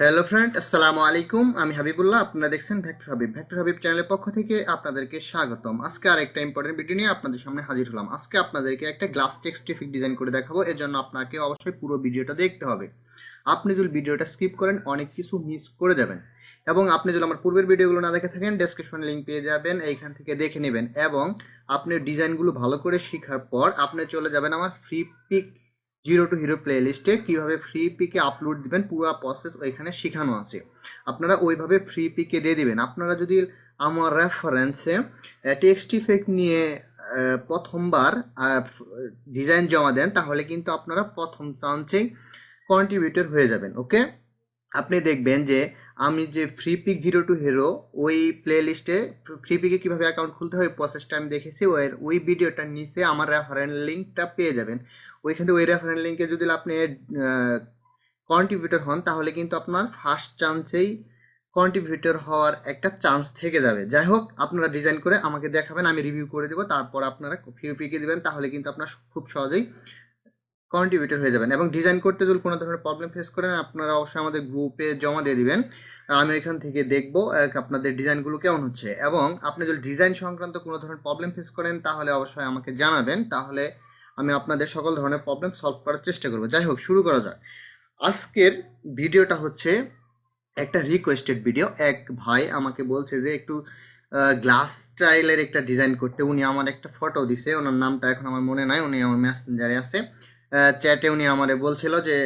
Hello friend আসসালামু আলাইকুম আমি হাবিবুল্লাহ, আপনারা দেখছেন ভেক্টর হাবিব ভেক্টর হাবিব চ্যানেলের পক্ষ থেকে আপনাদেরকে স্বাগতম। আজকে আরেকটা ইম্পর্টেন্ট ভিডিও নিয়ে আপনাদের সামনে হাজির হলাম। আজকে আপনাদেরকে একটা গ্লাস টেক্সটিফিক ডিজাইন করে দেখাবো। এর জন্য আপনাকে অবশ্যই পুরো ভিডিওটা দেখতে হবে। আপনি যদি ভিডিওটা স্কিপ করেন, অনেক কিছু মিস করে যাবেন। এবং আপনি যদি আমার পূর্বের ভিডিওগুলো না দেখে থাকেন ডেসক্রিপশনে লিঙ্ক পেয়ে যাবেন, এইখান থেকে দেখে নেবেন। এবং আপনি ডিজাইনগুলো ভালো করে শেখার পর আপনি চলে যাবেন আমার free pick zero to hero play লিস্টে কীভাবে ফ্রি পিকে আপলোড দিবেন, পুরো প্রসেস ওইখানে শেখানো আছে। আপনারা ওইভাবে ফ্রি পিকে দিয়ে দিবেন। আপনারা যদি আমার রেফারেন্সে টেক্সট ইফেক্ট নিয়ে প্রথমবার ডিজাইন জমা দেন, তাহলে কিন্তু আপনারা প্রথম চান্সেই কন্ট্রিবিউটর হয়ে যাবেন ওকে আপনি দেখবেন যে আমি যে free pick zero to hero ওই প্লে লিস্টে ফ্রি পিকে কীভাবে অ্যাকাউন্ট খুলতে হয় প্রসেসটা আমি দেখেছি। ওই ওই ভিডিওটার নিচে আমার রেফারেন্স লিঙ্কটা পেয়ে যাবেন। ওইখানে ওই রেফারেন্স লিঙ্কে যদি আপনি কন্ট্রিবিউটর হন, তাহলে কিন্তু আপনার ফার্স্ট চান্সেই কন্ট্রিবিউটর হওয়ার একটা চান্স থেকে যাবে। যাই হোক, আপনারা ডিজাইন করে আমাকে দেখাবেন, আমি রিভিউ করে দেবো, তারপর আপনারা ফ্রি পিকে দেবেন, তাহলে কিন্তু আপনার খুব সহজেই কন্ট্রিবিউটর হয়ে যাবেন এবং ডিজাইন করতে যদি কোনো ধরনের প্রবলেম ফেস করেন, আপনারা অবশ্যই আমাদের গ্রুপে জমা দিয়ে দিবেন। আমি এখান থেকে দেখব আপনাদের ডিজাইনগুলো কেমন হচ্ছে। এবং আপনি যদি ডিজাইন সংক্রান্ত কোনো ধরনের প্রবলেম ফেস করেন, তাহলে অবশ্যই আমাকে জানাবেন। তাহলে আমি আপনাদের সকল ধরনের প্রবলেম সলভ করার চেষ্টা করব। যাই হোক, শুরু করা যাক। আজকের ভিডিওটা হচ্ছে একটা রিকোয়েস্টেড ভিডিও এক ভাই আমাকে বলছে যে একটু গ্লাস স্টাইলের একটা ডিজাইন করতে। উনি আমার একটা ফটো দিছে। ওনার নামটা এখন আমার মনে নাই। উনি আমার মেসেঞ্জারে আছে। চ্যাটে উনি আমারে বলছিল যে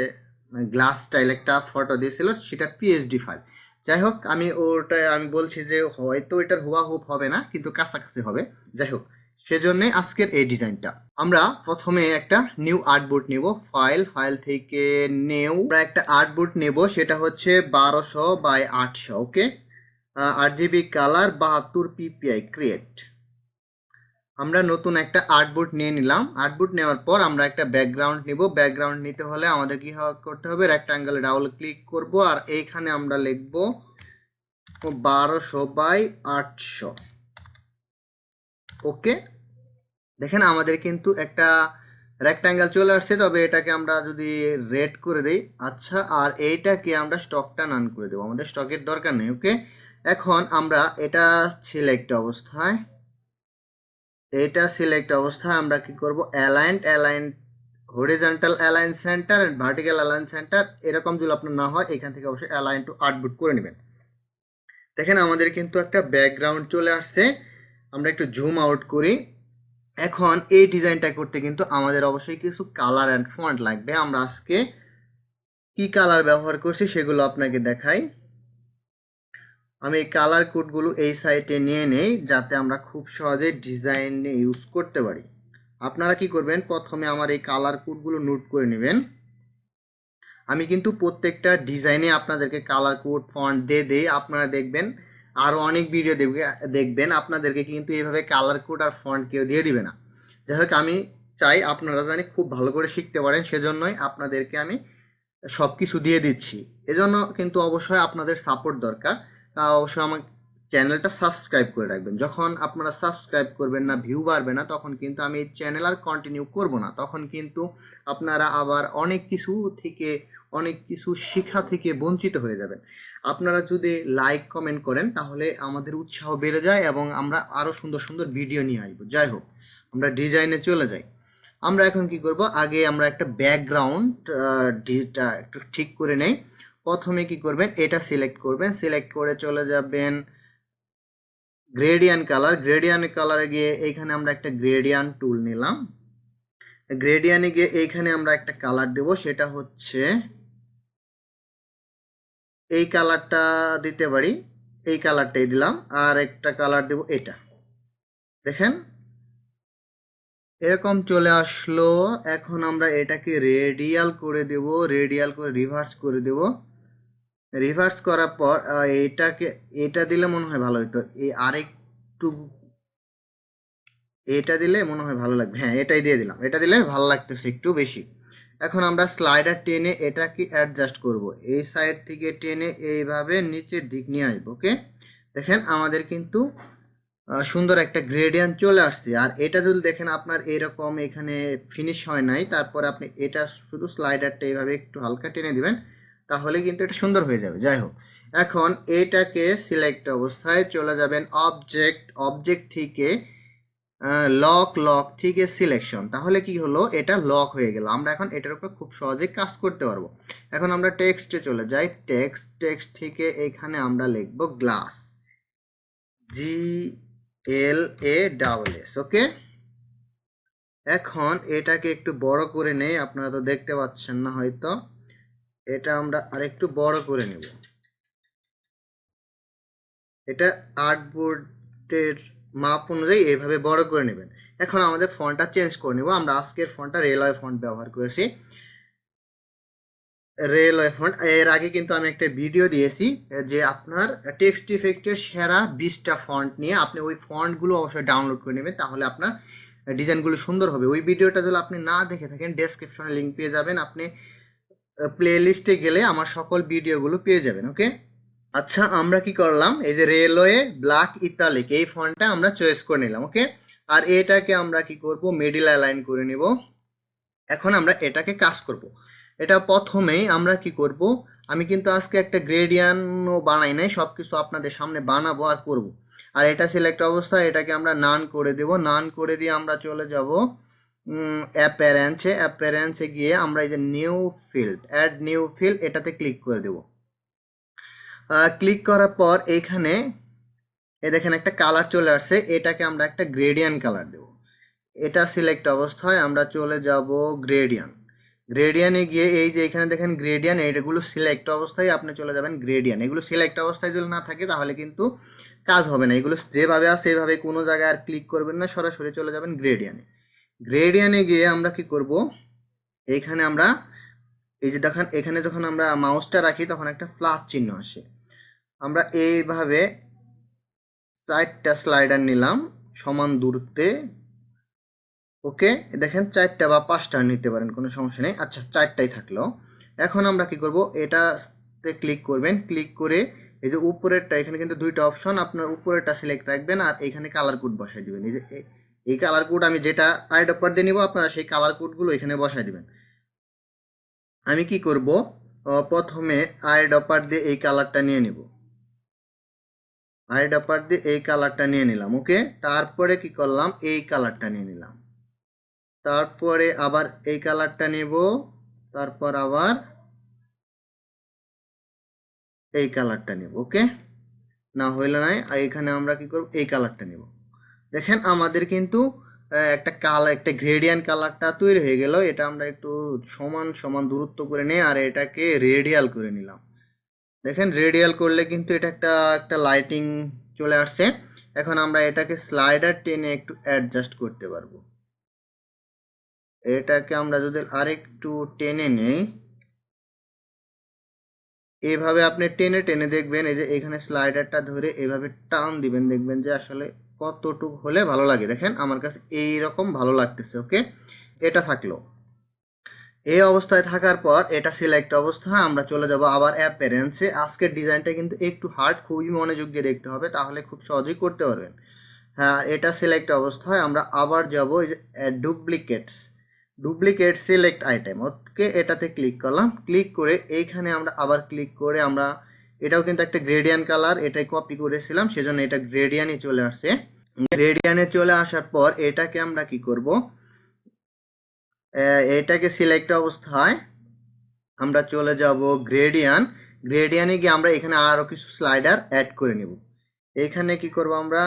গ্লাস স্টাইল একটা ফটো দিয়েছিল, সেটা পিএইচডি ফাইল যাই হোক, আমি ওটা আমি বলছি যে, হয়তো এটার হুয়া হুপ হবে না, কিন্তু কাছাকাছি হবে। যাই হোক, সেজন্য আজকের এই ডিজাইনটা। আমরা প্রথমে একটা নিউ আর্টবোর্ড নেব। ফাইল ফাইল থেকে নিউ আমরা একটা আর্টবোর্ড নেব, সেটা হচ্ছে বারোশো বাই আটশো ওকে আট জিবি কালার বাহাত্তর পিপিআই ক্রিয়েট আমরা নতুন একটা আর্টবোর্ড নিয়ে নিলাম। আর্টবোর্ড নেওয়ার পর আমরা একটা ব্যাকগ্রাউন্ড নিব। ব্যাকগ্রাউন্ড নিতে হলে আমাদের কি করতে হবে? রেক্টাঙ্গেলে ডাবল ক্লিক করব আর এইখানে আমরা লিখব বারোশো বাই আটশো। ওকে? দেখেন আমাদের কিন্তু একটা রেক্টাঙ্গেল চলে আসছে, তবে এটাকে আমরা যদি রেড করে দেই আচ্ছা আর এইটাকে আমরা স্টকটা নান করে দেবো। আমাদের স্টকের দরকার নেই, ওকে? এখন আমরা এটা সিলেক্ট অবস্থায় এটা সিলেক্ট অবস্থায় আমরা কি করব? Aligned align horizontal align centre vertical align centre এরকম যদি আপনার না হয়, এখান থেকে অবশ্যই অ্যালাইন টু আর্টবুট করে নেবেন। দেখেন আমাদের কিন্তু একটা ব্যাকগ্রাউন্ড চলে আসছে। আমরা একটু জুম আউট করি। এখন এই ডিজাইনটা করতে কিন্তু আমাদের অবশ্যই কিছু কালার অ্যান্ড ফন্ট লাগবে। আমরা আজকে কি কালার ব্যবহার করছি সেগুলো আপনাকে দেখাই। আমি এই কালার কোডগুলো এই সাইটে নিয়ে নেই, যাতে আমরা খুব সহজে ডিজাইনে ইউজ করতে পারি। আপনারা কি করবেন? প্রথমে আমার এই কালার কোডগুলো নোট করে নেবেন। আমি কিন্তু প্রত্যেকটা ডিজাইনে আপনাদেরকে কালার কোড ফন্ট দিয়ে দেই। আপনারা দেখবেন আরও অনেক ভিডিও দেখবে, দেখবেন। আপনাদেরকে কিন্তু এইভাবে কালার কোড আর ফন্ট কেউ দিয়ে দিবে না। যাই হোক, আমি চাই আপনারা জানি খুব ভালো করে শিখতে পারেন, সেজন্যই আপনাদেরকে আমি সব কিছু দিয়ে দিচ্ছি। এজন্য কিন্তু অবশ্যই আপনাদের সাপোর্ট দরকার। তা অবশ্যই আমার চ্যানেলটা সাবস্ক্রাইব করে রাখবেন। যখন আপনারা সাবস্ক্রাইব করবেন না ভিউ বাড়বে না, তখন কিন্তু আমি এই চ্যানেল আর কন্টিনিউ করব না। তখন কিন্তু আপনারা আবার অনেক কিছু থেকে, অনেক কিছু শেখা থেকে বঞ্চিত হয়ে যাবেন। আপনারা যদি লাইক কমেন্ট করেন, তাহলে আমাদের উৎসাহ বেড়ে যায় এবং আমরা আরও সুন্দর সুন্দর ভিডিও নিয়ে আসব। যাই হোক, আমরা ডিজাইনে চলে যাই। আমরা এখন কি করব? আগে আমরা একটা ব্যাকগ্রাউন্ড ঠিক করে নেই। প্রথমে কি করবেন, এটা সিলেক্ট করবেন সিলেক্ট করে চলে যাবেন গ্রেডিয়ান কালার গ্রেডিয়ান কালারে গিয়ে এইখানে আমরা একটা গ্রেডিয়ান টুল নিলাম। গ্রেডিয়ানে গিয়ে এইখানে আমরা একটা কালার দেব, সেটা হচ্ছে এই কালারটা দিতে পারি, এই কালারটাই দিলাম, আর একটা কালার দেব এটা। দেখেন, এরকম চলে আসলো, এখন আমরা এটাকে রেডিয়াল করে দেব রেডিয়াল করে রিভার্স করে দেব। রিভার্স করার পর এটাকে, এটা দিলে মনে হয় ভালো হতো এই আরেকটু, এটা দিলে মনে হয় ভালো লাগবে। হ্যাঁ এটাই দিয়ে দিলাম। এটা দিলে ভালো লাগতেছে একটু বেশি। এখন আমরা স্লাইডার টেনে এটাকে অ্যাডজাস্ট করব। এই সাইড থেকে টেনে এইভাবে নিচের দিক নিয়ে আসব ওকে দেখেন আমাদের কিন্তু সুন্দর একটা গ্রেডিয়ান চলে আসছে। আর এটা যদি দেখেন আপনার এরকম এখানে ফিনিশ হয় নাই, তারপর আপনি এটা শুধু স্লাইডারটা এইভাবে একটু হালকা টেনে দিবেন। তাহলে কিন্তু এটা সুন্দর হয়ে যাবে, যাই হোক। এখন এটাকে সিলেক্ট অবস্থায় চলে যাবেন অবজেক্ট অবজেক্ট থেকে লক লক থেকে সিলেকশন তাহলে কি হলো? এটা লক হয়ে গেল। আমরা এখন এটার উপর খুব সহজে কাজ করতে পারব। এখন আমরা টেক্সটে চলে যাই। টেক্সট টেক্সট থেকে এখানে আমরা লিখব glass G L A double S okay এখন এটাকে একটু বড় করে নেই। আপনারা তো দেখতে পাচ্ছেন না হয়তো। এটা আমরা আরেকটু বড় করে নেব। এটা আর্টবোর্ডের মাপ অনুযায়ী এইভাবে বড় করে নেবেন। এখন আমাদের ফন্টটা চেঞ্জ করে নেব। আমরা আজকের ফন্টটা রেলওয়ে ফন্ট ব্যবহার করেছি। রেলওয়ে ফন্ট, এর আগে কিন্তু আমি একটা ভিডিও দিয়েছি যে আপনার টেক্সট ইফেক্টের সেরা বিশটা ফন্ট নিয়ে আপনি ওই ফন্টগুলো অবশ্যই ডাউনলোড করে নেবেন, তাহলে আপনার ডিজাইনগুলো সুন্দর হবে। ওই ভিডিওটা যদি আপনি না দেখে থাকেন ডেসক্রিপশনে লিঙ্ক পেয়ে যাবেন। আপনি প্লে লিস্টে গেলে আমার সকল ভিডিওগুলো পেয়ে যাবেন ওকে আচ্ছা আমরা কি করলাম? এই যে রেলওয়ে ব্ল্যাক ইতালিক এই ফন্টটা আমরা চয়েস করে নিলাম ওকে আর এটাকে আমরা কি করব? মিডিল অ্যালাইন করে নিব। এখন আমরা এটাকে কাজ করব। এটা প্রথমেই আমরা কি করব? আমি কিন্তু আজকে একটা গ্রেডিয়ানও বানাই নাই সব কিছু আপনাদের সামনে বানাবো আর করব। আর এটা সিলেক্ট অবস্থা এটাকে আমরা নান করে দেব। নান করে দিয়ে আমরা চলে যাব অ্যাপারেন্সে অ্যাপারেন্সে গিয়ে আমরা এই যে new field add new field এটাতে ক্লিক করে দেব। ক্লিক করার পর এইখানে এ দেখেন একটা কালার চলে আসছে, এটাকে আমরা একটা গ্রেডিয়ান কালার দেব। এটা সিলেক্ট অবস্থায় আমরা চলে যাব গ্রেডিয়ান গ্রেডিয়ানে গিয়ে এই যে এখানে দেখেন গ্রেডিয়ান এইগুলো সিলেক্ট অবস্থায় আপনি চলে যাবেন গ্রেডিয়ান এগুলো সিলেক্ট অবস্থায় যদি না থাকে তাহলে কিন্তু কাজ হবে না। এগুলো যেভাবে আছে সেভাবে কোনো জায়গায় আর ক্লিক করবেন না, সরাসরি চলে যাবেন গ্রেডিয়ানে গ্রেডিয়ানে গিয়ে আমরা কি করব? এইখানে আমরা, এই যে দেখেন, এখানে যখন আমরা মাউসটা রাখি, তখন একটা প্লাস চিহ্ন আসে। আমরা এইভাবে চারটা স্লাইডার নিলাম সমান দূরত্বে। ওকে দেখেন চারটা বা পাঁচটা নিতে পারেন, কোনো সমস্যা নেই। আচ্ছা চারটাই থাকল। এখন আমরা কি করব? এটাতে ক্লিক করবেন। ক্লিক করে এই যে উপরেরটা, এখানে কিন্তু দুইটা অপশন আপনার উপরেরটা সিলেক্ট রাখবেন আর এখানে কালার কোড বসাই দিবেন। এই যে এই কালার কোড আমি যেটা আইড অপার দিয়ে নিব, আপনারা সেই কালার কোডগুলো এখানে বসাই দেবেন। আমি কি করব? প্রথমে আইড অপার দিয়ে এই কালারটা নিয়ে নিব। আইড অপার দিয়ে এই কালারটা নিয়ে নিলাম ওকে তারপরে কি করলাম? এই কালারটা নিয়ে নিলাম। তারপরে আবার এই কালারটা নেব, তারপর আবার এই কালারটা নেব ওকে না হইলে নাই, এখানে আমরা কি করব? এই কালারটা নেব। দেখেন আমাদের কিন্তু একটা কালার একটা গ্রেডিয়ান কালারটা তৈরি হয়ে গেল। এটা আমরা একটু সমান সমান দূরত্ব করে নিই আর এটাকে রেডিয়াল করে নিলাম। দেখেন রেডিয়াল করলে কিন্তু এটা একটা একটা লাইটিং চলে আসছে। এখন আমরা এটাকে স্লাইডার টেনে একটু অ্যাডজাস্ট করতে পারব। এটাকে আমরা যদি আরেকটু টেনে নেই, এভাবে আপনি টেনে টেনে দেখবেন, এই যে এখানে স্লাইডারটা ধরে এভাবে টান দিবেন, দেখবেন যে আসলে কতটুকু হলে ভালো লাগে? দেখেন, আমার কাছে এই রকম ভালো লাগতেছে, ওকে? এটা থাকল। এই অবস্থায় থাকার পর এটা সিলেক্ট অবস্থা আমরা চলে যাব আবার অ্যাপারেন্সে আজকের ডিজাইনটা কিন্তু একটু হার্ড খুবই মনোযোগ দিয়ে দেখতে হবে, তাহলে খুব সহজেই করতে পারবেন। হ্যাঁ এটা সিলেক্ট অবস্থায় আমরা আবার যাব duplicates duplicate select item okay? এটাতে ক্লিক করলাম। ক্লিক করে এইখানে আমরা আবার ক্লিক করে আমরা এটাও কিন্তু একটা গ্রেডিয়ান কালার এটাই কপি করেছিলাম, সেজন্য এটা গ্রেডিয়ানে চলে আসছে। গ্রেডিয়ানে চলে আসার পর এটাকে আমরা কি করব? এটাকে সিলেক্ট অবস্থায় আমরা চলে যাব গ্রেডিয়ান গ্রেডিয়ানে গিয়ে আমরা এখানে আরও কিছু স্লাইডার অ্যাড করে নেব। এখানে কি করব আমরা?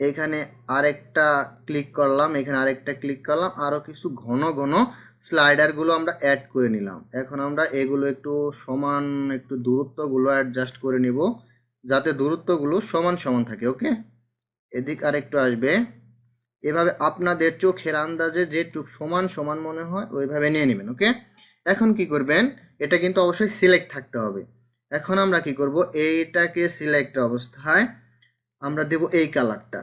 এখানে আরেকটা ক্লিক করলাম, এখানে আরেকটা ক্লিক করলাম, আরও কিছু ঘন ঘন স্লাইডারগুলো আমরা অ্যাড করে নিলাম। এখন আমরা এগুলো একটু সমান, একটু দূরত্বগুলো অ্যাডজাস্ট করে নিব, যাতে দূরত্বগুলো সমান সমান থাকে ওকে এদিক আরেকটু আসবে। এভাবে আপনাদের চোখের আন্দাজে যেটুক সমান সমান মনে হয়, ওইভাবে নিয়ে নেবেন ওকে এখন কি করবেন, এটা কিন্তু অবশ্যই সিলেক্ট থাকতে হবে। এখন আমরা কি করব, এইটাকে সিলেক্ট অবস্থায় আমরা দেব এই কালারটা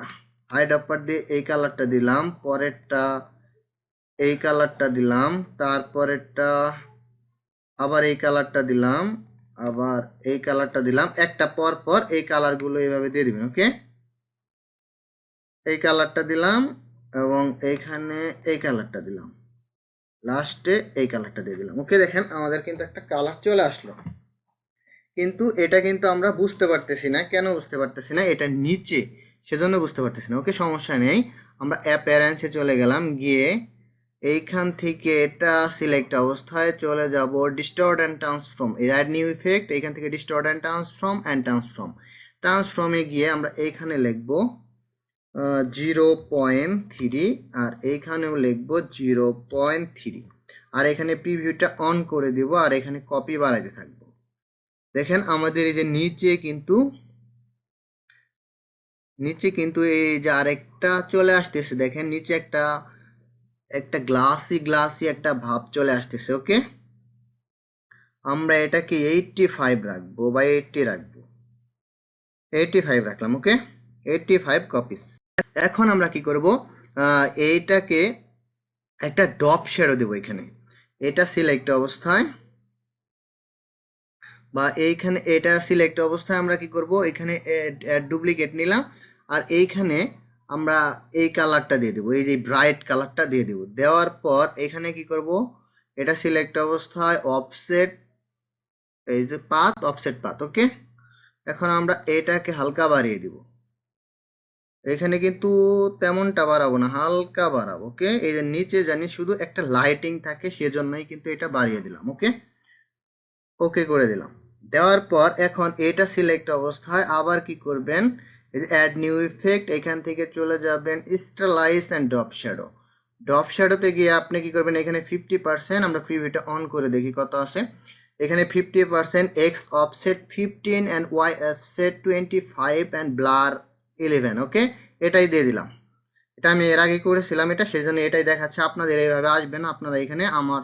হাইড আপার দিয়ে এই কালারটা দিলাম, পরেরটা এই কালারটা দিলাম, তারপরেরটা আবার এই কালারটা দিলাম, আবার এই কালারটা দিলাম, একটা পর পর এই কালারগুলো এইভাবে দিয়ে দিবেন, ওকে? এই কালারটা দিলাম এবং এইখানে এই কালারটা দিলাম। লাস্টে এই কালারটা দিয়ে দিলাম। ওকে, দেখেন আমাদের কিন্তু একটা কালার চলে আসলো। কিন্তু এটা কিন্তু আমরা বুঝতে পারতেছি না। কেন বুঝতে পারতেছি না? এটা নিচে, সেজন্য বুঝতে পারতেছি না। ওকে, সমস্যা নেই। আমরা অ্যাপারেন্সে চলে গেলাম, গিয়ে এইখান থেকে এটা সিলেক্ট অবস্থায় চলে যাব distort and transform add new effect এইখান থেকে distort and transform and transform ট্রান্সফর্মে গিয়ে আমরা এইখানে লিখব জিরো পয়েন্ট থ্রি আর এইখানেও লিখব জিরো পয়েন্ট থ্রি আর এখানে প্রিভিউটা অন করে দিব আর এখানে কপি বাড়াইতে থাকব। দেখেন আমাদের এই যে নিচে কিন্তু নিচে কিন্তু এই যে আরেকটা চলে আসতেছে। দেখেন নিচে একটা একটা গ্লাসি গ্লাসি একটা ভাব চলে আসতেছে ওকে আমরা এটাকে এইটটি ফাইভ রাখব বা এইটটি রাখব। এইটটি ফাইভ রাখলাম ওকে এইটটি ফাইভ কপিস এখন আমরা কি করব? এইটাকে একটা ডপ শেডো দেবো এখানে। এটা সিলেক্ট অবস্থায়, বা এইখানে, এটা সিলেক্ট অবস্থায় আমরা কি করব? এখানে ডুপ্লিকেট নিলাম, আর এইখানে আমরা এই কালারটা দিয়ে দেবো, এই যে ব্রাইট কালারটা দিয়ে দেবো। দেওয়ার পর এখানে কি করব? এটা সিলেক্ট অবস্থায় অফসেট এই যে পাত অফসেট পাত ওকে এখন আমরা এটাকে হালকা বাড়িয়ে দিব। এখানে কিন্তু তেমনটা বাড়াবো না, হালকা বাড়াবো ওকে এই যে নিচে জানি শুধু একটা লাইটিং থাকে, সেজন্যই কিন্তু এটা বাড়িয়ে দিলাম ওকে ওকে করে দিলাম। দেওয়ার পর এখন এটা সিলেক্ট অবস্থায় আবার কি করবেন? অ্যাড নিউ ইফেক্ট এখান থেকে চলে যাবেন stylise and drop shadow drop শ্যাডোতে গিয়ে আপনি কি করবেন? এখানে ফিফটি পার্সেন্ট আমরা প্রিভিউটা অন করে দেখি কত আছে এখানে fifty percent X offset fifteen and Y offset twenty five and blur eleven okay এটাই দিয়ে দিলাম। এটা আমি এর আগে করেছিলাম এটা সেই জন্য এটাই দেখাচ্ছে। আপনাদের এইভাবে আসবেন, আপনারা এখানে আমার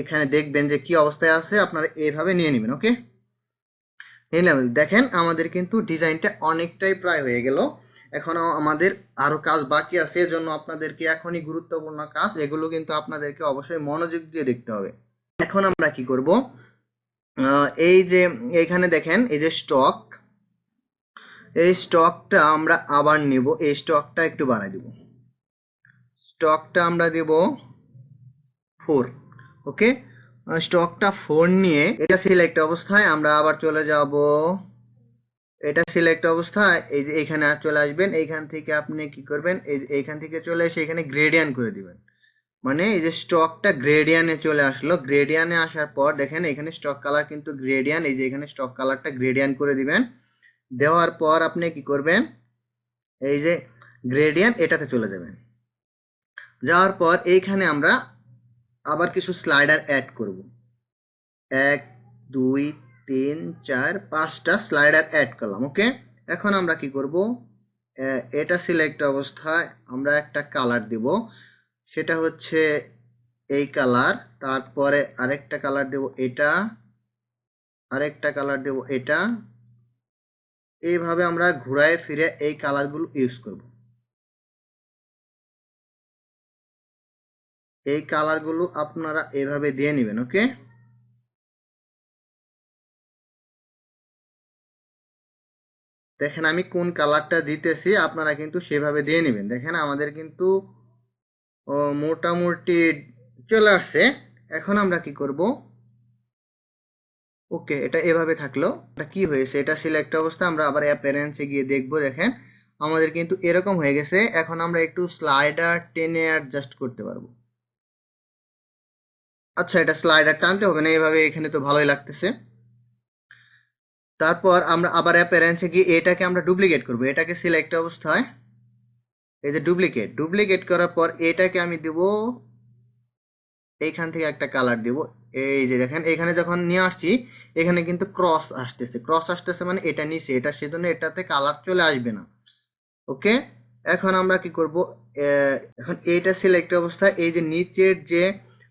এখানে দেখবেন যে কি অবস্থায় আছে, আপনারা এইভাবে নিয়ে নেবেন ওকে নিলাম দেখেন, আমাদের কিন্তু ডিজাইনটা অনেকটাই প্রায় হয়ে গেল। এখনও আমাদের আরও কাজ বাকি আছে, এজন্য আপনাদেরকে এখনই গুরুত্বপূর্ণ কাজ, এগুলো কিন্তু আপনাদেরকে অবশ্যই মনোযোগ দিয়ে দেখতে হবে। এখন আমরা কি করব? এই যে এখানে দেখেন, এই যে স্টক এই স্টকটা আমরা আবার নেব। এই স্টকটা একটু বাড়াই দিব। স্টকটা আমরা দেব ফোর ওকে স্টকটা ফোর নিয়ে, এটা সিলেক্ট অবস্থায় আমরা আবার চলে যাব। এটা সিলেক্ট অবস্থায়, এই যে এখানে চলে আসবেন, এইখান থেকে আপনি কি করবেন, এই এইখান থেকে চলে এসে এখানে গ্রেডিয়ান করে দিবেন। মানে এই যে স্টকটা গ্রেডিয়ানে চলে আসলো গ্রেডিয়ানে আসার পর দেখেন এখানে স্টক কালার কিন্তু গ্রেডিয়ান এই যে এখানে স্টক কালারটা গ্রেডিয়ান করে দিবেন। দেওয়ার পর আপনি কি করবেন, এই যে গ্রেডিয়ান এটাতে চলে যাবেন। যাওয়ার পর এইখানে আমরা আবার কিছু স্লাইডার অ্যাড করব। এক, দুই, তিন, চার, পাঁচটা স্লাইডার অ্যাড করলাম ওকে এখন আমরা কি করব? এটা সিলেক্ট অবস্থায় আমরা একটা কালার দিব। সেটা হচ্ছে এই কালার তারপরে আরেকটা কালার দেব এটা, আরেকটা কালার দেব এটা। এইভাবে আমরা ঘুরায় ফিরে এই কালারগুলো ইউজ করব। এই কালারগুলো আপনারা এভাবে দিয়ে নেবেন ওকে দেখেন আমি কোন কালারটা দিতেছি, আপনারা কিন্তু সেভাবে দিয়ে নেবেন। দেখেন আমাদের কিন্তু মোটামুটি চলে আসছে। এখন আমরা কি করব? ওকে এটা এভাবে থাকল। এটা কি হয়েছে? এটা সিলেক্ট অবস্থা, আমরা আবার অ্যাপারেন্সে গিয়ে দেখব, দেখেন। আমাদের কিন্তু এরকম হয়ে গেছে। এখন আমরা একটু স্লাইডার টেনে অ্যাডজাস্ট করতে পারব। আচ্ছা এটা স্লাইডার টানতে হবে না এইভাবে এখানে তো ভালোই লাগতেছে। তারপর আমরা আবার অ্যাপারেন্সে গিয়ে এটাকে আমরা ডুপ্লিকেট করব। এটাকে সিলেক্ট অবস্থায়, এই যে ডুপ্লিকেট ডুপ্লিকেট করার পর এটাকে আমি দেব, এইখান থেকে একটা কালার দেব। এই যে দেখেন, এখানে যখন নিয়ে আসছি, এখানে কিন্তু ক্রস আসতেছে। ক্রস আসতেছে মানে এটা নিচে, এটা সেজন্য এটাতে কালার চলে আসবে না। ওকে এখন আমরা কি করব? এখন এইটা সিলেক্ট অবস্থায়, এই যে নিচের যে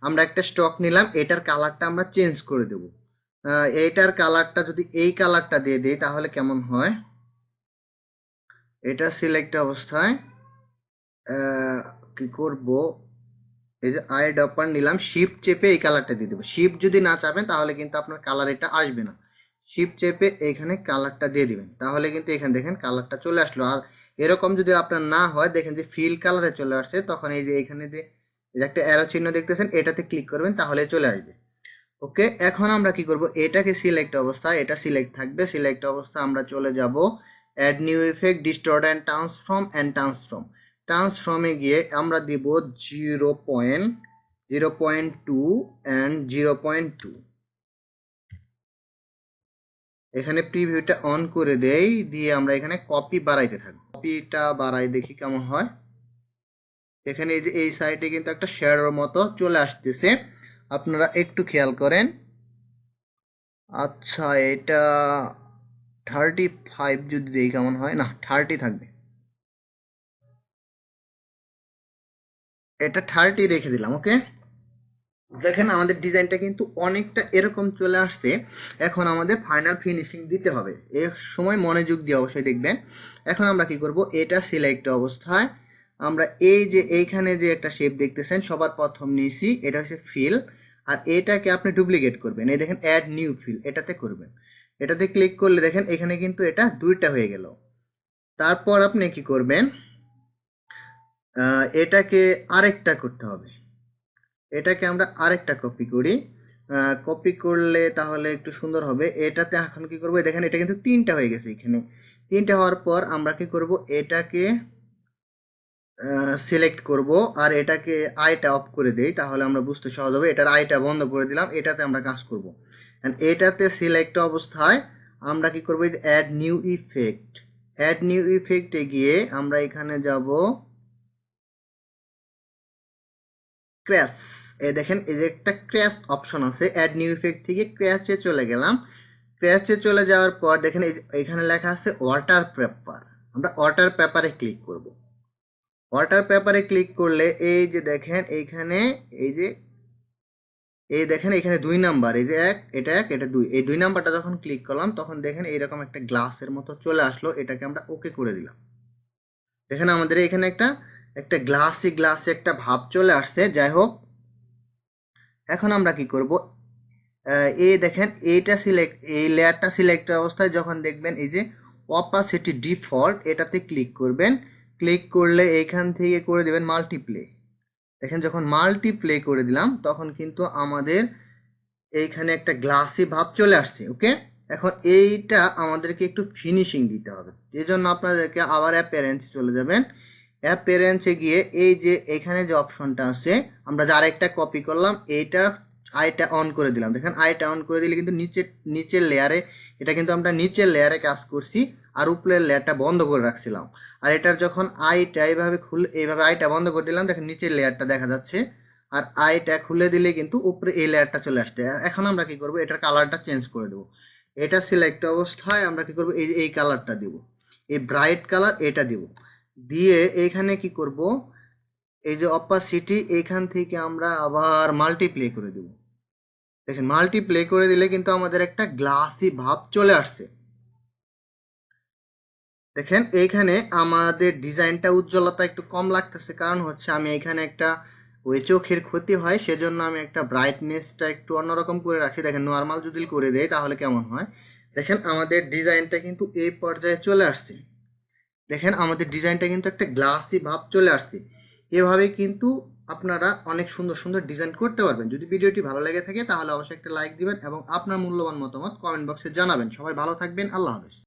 আমরা একটা স্টক নিলাম, এটার কালারটা আমরা চেঞ্জ করে দেব। এইটার কালারটা যদি এই কালারটা দিয়ে দিই, তাহলে কেমন হয়? এটা সিলেক্ট অবস্থায় কি করব? এই যে আই ডপার নিলাম শিপ চেপে এই কালারটা দিয়ে দেবো। শিপ যদি না চাপেন, তাহলে কিন্তু আপনার কালার এটা আসবে না। শিপ চেপে এখানে কালারটা দিয়ে দিবেন। তাহলে কিন্তু এখানে দেখেন কালারটা চলে আসলো। আর এরকম যদি আপনার না হয়, দেখেন যে ফিল কালারে চলে আসছে, তখন এই যে এখানে যে একটা অ্যারো চিহ্ন দেখতেছেন, এটাতে ক্লিক করবেন, তাহলে চলে আসবে। ওকে এখন আমরা কি করব? এটাকে সিলেক্ট অবস্থা এটা সিলেক্ট থাকবে সিলেক্ট অবস্থা আমরা চলে যাব add new effect distort and transform and transform ট্রান্সফর্মে গিয়ে আমরা দিব zero point zero point two and zero point two এখানে প্রিভিউটা অন করে দেই, দিয়ে আমরা এখানে কপি বাড়াইতে থাকব। কপিটা বাড়াই দেখি কেমন হয়। এখানে এই যে, এই সাইডে কিন্তু একটা শেয়ারের মতো চলে আসতেছে। আপনারা একটু খেয়াল করেন। আচ্ছা এটা থার্টি ফাইভ যদি দিই কেমন হয়, না থার্টি থাকবে। এটা থার্টি রেখে দিলাম ওকে দেখেন আমাদের ডিজাইনটা কিন্তু অনেকটা এরকম চলে আসছে। এখন আমাদের ফাইনাল ফিনিশিং দিতে হবে। এ সময় মনোযোগ দিয়ে অবশ্যই দেখবেন। এখন আমরা কি করব? এটা সিলেক্ট অবস্থায় আমরা এই যে এইখানে যে একটা শেপ দেখতেছেন, সবার প্রথম নিয়েছি, এটা হচ্ছে ফিল আর এটাকে আপনি ডুপ্লিকেট করবেন। এই দেখেন অ্যাড নিউ ফিল এটাতে করবেন। এটাতে ক্লিক করলে দেখেন, এখানে কিন্তু এটা দুইটা হয়ে গেল। তারপর আপনি কি করবেন? এটাকে আরেকটা করতে হবে। এটাকে আমরা আরেকটা কপি করি। কপি করলে তাহলে একটু সুন্দর হবে। এটাতে এখন কি করব? দেখেন, এটা কিন্তু তিনটা হয়ে গেছে এখানে। তিনটা হওয়ার পর আমরা কি করব? এটাকে সিলেক্ট করব, আর এটাকে আইটা অফ করে দেই, তাহলে আমরা বুঝতে সহজ হবে। এটার আইটা বন্ধ করে দিলাম, এটাতে আমরা কাজ করব। And এটাতে সিলেক্ট অবস্থায় আমরা কি করব? Add new effect add new ইফেক্টে গিয়ে আমরা এখানে যাব ক্র্যাশ এ দেখেন, এই যে একটা ক্র্যাশ অপশন আছে অ্যাড নিউ ইফেক্ট থেকে ক্র্যাচে চলে গেলাম। ক্র্যাচে চলে যাওয়ার পর দেখেন এখানে লেখা আছে ওয়াটার পেপার আমরা ওয়াটার পেপারে ক্লিক করব। ওয়াটার পেপারে ক্লিক করলে এই যে দেখেন, এইখানে এই যে, এই দেখেন এখানে দুই নাম্বার এই যে এক, এটা এক, এটা দুই। এই দুই নাম্বারটা যখন ক্লিক করলাম, তখন দেখেন এইরকম একটা গ্লাসের মতো চলে আসলো, এটাকে আমরা ওকে করে দিলাম। দেখেন আমাদের এখানে একটা একটা গ্লাসি গ্লাসি একটা ভাব চলে আসছে, যাই হোক। এখন আমরা কি করব? এই দেখেন, এইটা সিলেক্ট এই লেয়ারটা সিলেক্ট অবস্থায় যখন দেখবেন এই যে অপাসিটি ডিফল্ট এটাতে ক্লিক করবেন। ক্লিক করলে এইখান থেকে করে দেবেন মাল্টিপ্লে দেখেন যখন মাল্টিপ্লে করে দিলাম, তখন কিন্তু আমাদের এইখানে একটা গ্লাসি ভাব চলে আসছে ওকে এখন এইটা আমাদেরকে একটু ফিনিশিং দিতে হবে। এই জন্য আপনাদেরকে আবার অ্যাপেরেন্সে চলে যাবেন। অ্যাপেরেন্সে গিয়ে এই যে এখানে যে অপশনটা আছে, আমরা যে আরেকটা কপি করলাম, এইটা আইটা অন করে দিলাম। দেখেন আইটা অন করে দিলে কিন্তু নিচে, নিচের লেয়ারে এটা কিন্তু আমরা নিচের লেয়ারে কাজ করছি। আর উপরের লেয়ারটা বন্ধ করে রাখছিলাম। আর এটার যখন আইটা এইভাবে খুলে এইভাবে আইটা বন্ধ করে দিলাম, দেখেন নিচের লেয়ারটা দেখা যাচ্ছে। আর আইটা খুলে দিলে কিন্তু উপরে এই লেয়ারটা চলে আসছে এখন আমরা কি করব? এটার কালারটা চেঞ্জ করে দেবো। এটা সিলেক্ট অবস্থায় আমরা কি করব? এই এই কালারটা দিব। এই ব্রাইট কালার এটা দিব। দিয়ে এইখানে কি করব? এই যে অপাসিটি এইখান থেকে আমরা আবার মাল্টিপ্লে করে দেব। দেখেন মাল্টিপ্লে করে দিলে কিন্তু আমাদের একটা গ্লাসি ভাব চলে আসছে। দেখেন, এইখানে আমাদের ডিজাইনটা উজ্জ্বলতা একটু কম লাগতেছে। কারণ হচ্ছে আমি এখানে একটা, ওই চোখের ক্ষতি হয়, সেজন্য আমি একটা ব্রাইটনেসটা একটু অন্যরকম করে রাখি। দেখেন নর্মাল যদি করে দেই, তাহলে কেমন হয়? দেখেন, আমাদের ডিজাইনটা কিন্তু এই পর্যায়ে চলে আসছে। দেখেন, আমাদের ডিজাইনটা কিন্তু একটা গ্লাসি ভাব চলে আসছে। এভাবে কিন্তু আপনারা অনেক সুন্দর সুন্দর ডিজাইন করতে পারবেন। যদি ভিডিওটি ভালো লেগে থাকে, তাহলে অবশ্যই একটা লাইক দিবেন এবং আপনার মূল্যবান মতামত কমেন্ট বক্সে জানাবেন। সবাই ভালো থাকবেন, আল্লাহ হাফেজ।